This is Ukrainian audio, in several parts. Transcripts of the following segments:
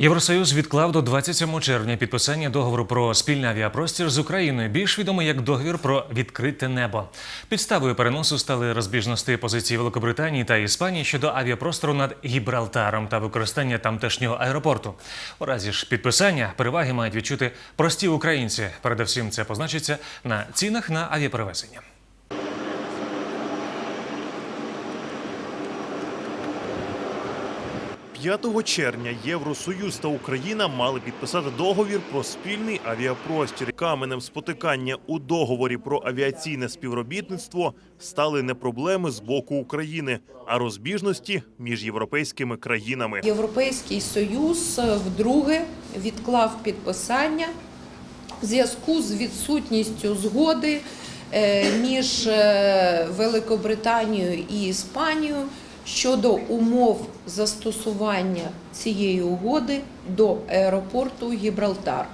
Євросоюз відклав до 27 червня підписання договору про спільний авіапростір з Україною, більш відомий як договір про відкрите небо. Підставою переносу стали розбіжності позиції Великобританії та Іспанії щодо авіапростору над Гібралтаром та використання тамтешнього аеропорту. У разі ж підписання переваги мають відчути прості українці. Передусім, це позначиться на цінах на авіаперевезення. – 5 червня Євросоюз та Україна мали підписати договір про спільний авіапростір. Каменем спотикання у договорі про авіаційне співробітництво стали не проблеми з боку України, а розбіжності між європейськими країнами. Європейський Союз е, вдруге відклав підписання в зв'язку з відсутністю згоди е, між е, Великобританією і Іспанією щодо умов застосування цієї угоди до аеропорту Гібралтар,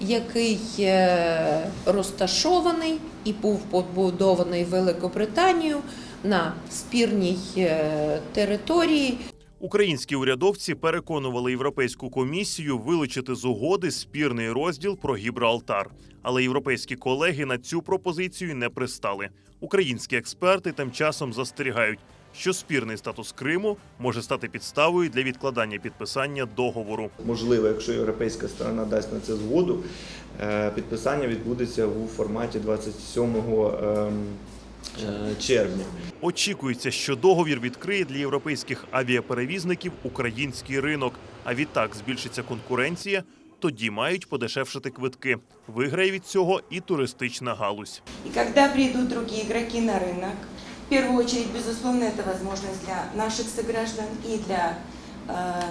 який е, розташований і був побудований Великобританією на спірній е, території Українські урядовці переконували Європейську комісію вилучити з угоди спірний розділ про Гібралтар. Але європейські колеги на цю пропозицію не пристали. Українські експерти тим часом застерігають, що спірний статус Криму може стати підставою для відкладання підписання договору. Можливо, якщо європейська сторона дасть на це згоду, е, підписання відбудеться у форматі 27 ем, е, червня. Очікується, що договір відкриє для європейських авіаперевізників український ринок. А відтак збільшиться конкуренція. Тоді мають подешевшити квитки. Виграє від цього і туристична галузь. И когда придут другие игроки на рынок, в первую очередь, безусловно, это возможность для наших сограждан и для э,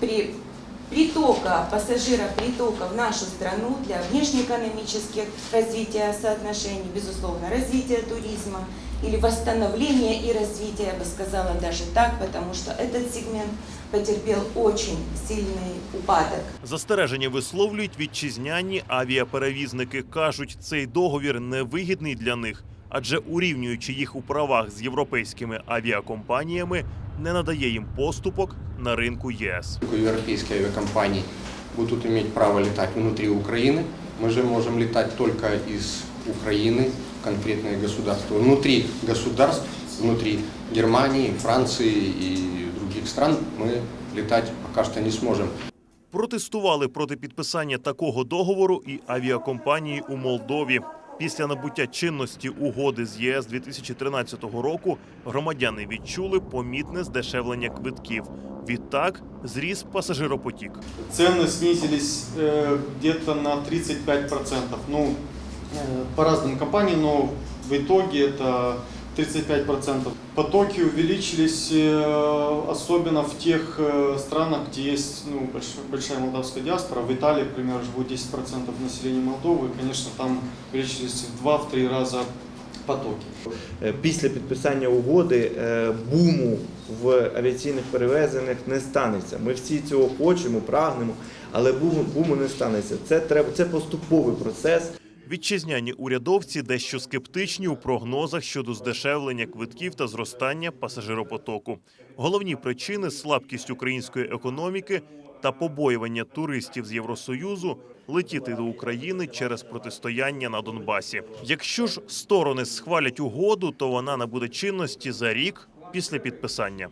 при, притока, пассажиров притока в нашу страну, для внешнеэкономических развития соотношений, безусловно, развития туризма или восстановления и развития, я бы сказала даже так, потому что этот сегмент потерпел очень сильный упадок. Застереження висловлюють вітчизняні авіаперевізники. кажуть, цей договір невигідний для них, адже урівнюючи їх у правах з європейськими авіакомпаніями, не надає їм поступок на ринку ЄС. Только европейские авиакомпании будут иметь право летать внутри Украины. Мы же можем летать только из Украины, конкретное государство. Внутри государств, внутри Германии, Франции и других стран мы летать пока что не сможем. Протестували проти підписання такого договору і авіакомпанії у Молдові. Після набуття чинності угоди з ЄС 2013 року громадяни відчули помітне здешевлення квитків. Відтак зріс пасажиропотік. Цены снизились э, где-то на 35%. Ну, э, по разным компаниям, но в итоге это 35%. Потоки увеличились, э, особенно в тех э, странах, где есть ну, больш- большая молдавская диаспора. В Италии, к примеру, живут 10% населения Молдовы. И, конечно, там увеличились в 2-3 раза потоки. Е, Після підписання угоди е, буму в авіаційних перевезеннях не станеться. Ми всі цього хочемо, прагнемо, але буму, буму не станеться. Це треба це поступовий процес. Вітчизняні урядовці дещо скептичні у прогнозах щодо здешевлення квитків та зростання пасажиропотоку. Головні причини слабкість української економіки та побоювання туристів з Євросоюзу летіти до України через протистояння на Донбасі. Якщо ж сторони схвалять угоду, то вона набуде чинності за рік після підписання.